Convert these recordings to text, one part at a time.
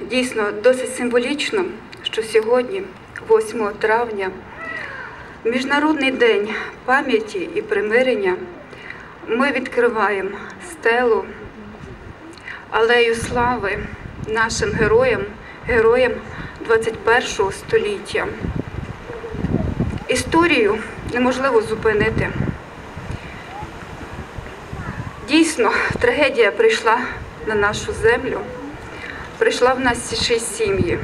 дійсно досить символічно, що сьогодні, 8 травня, Міжнародний день пам'яті і примирення, ми відкриваємо стелу алею слави нашим героям, героям 21 століття. Історію неможливо зупинити. Дійсно, трагедія прийшла на нашу землю, прийшла в нас шість сім'ї.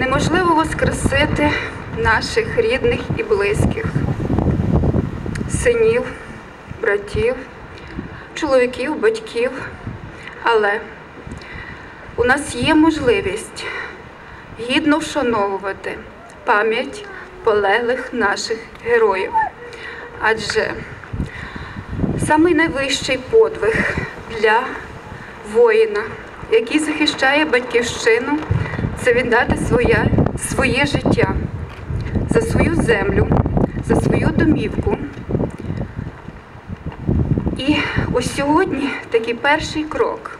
Неможливо воскресити наших рідних і близьких, синів, братів, чоловіків, батьків. Але у нас є можливість гідно вшановувати пам'ять полеглих наших героїв. Адже самий найвищий подвиг для воїна, який захищає батьківщину, це віддати своє, своє життя за свою землю, за свою домівку. І ось сьогодні такий перший крок.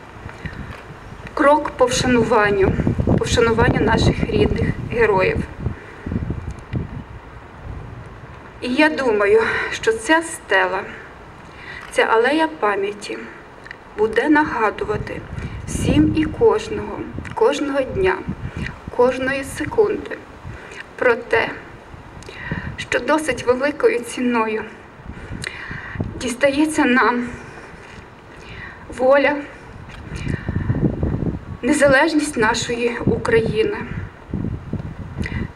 Крок по вшануванню, по вшануванню наших рідних героїв. І я думаю, що ця стела, ця алея пам'яті буде нагадувати всім і кожного, кожного дня, кожної секунди про те, що досить великою ціною дістається нам воля, незалежність нашої України,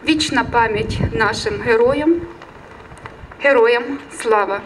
вічна пам'ять нашим героям, героям слава!